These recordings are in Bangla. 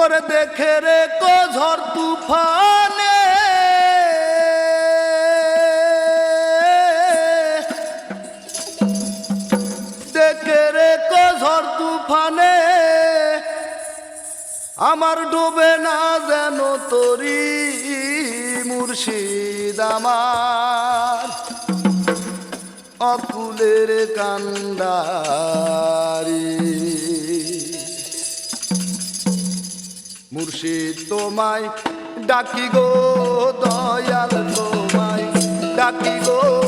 ওরে দেখে রে কো ঝড় তুফানে। দেখে রে কো ঝড় তুফানে। আমার ডুবে না যেন তরি মুর্শিদ আমার। অকুলের কান্দারী মুর্শিদ তোমায় ডাকি গো দয়াল তোমায় ডাকি গো।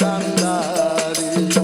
কান্দারি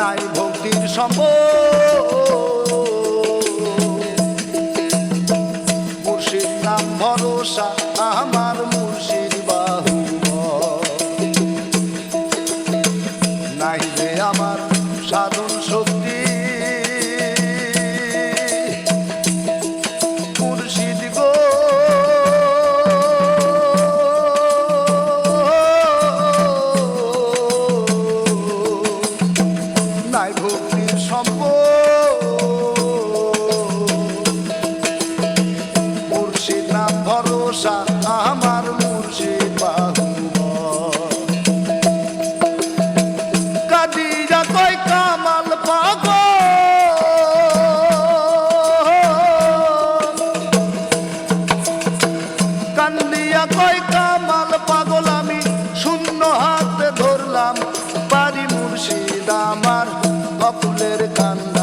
নাই ভক্তির সম্পদ আমার মুর্শিদ বাহু কাজিয়া কয় কামাল কয় কামাল পাগল, আমি শূন্য ধরলাম আমার কপুলের কান্দা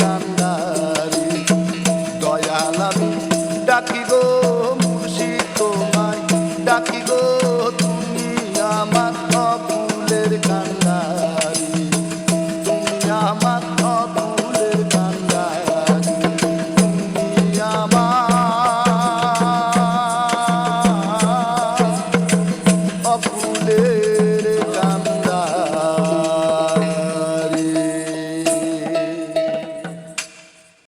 কান্দারি। দয়াল আমি ডাকি গো মুর্শিদ তোমায়। ডাকি গো তুমি আমার অকুলের কান্দারি।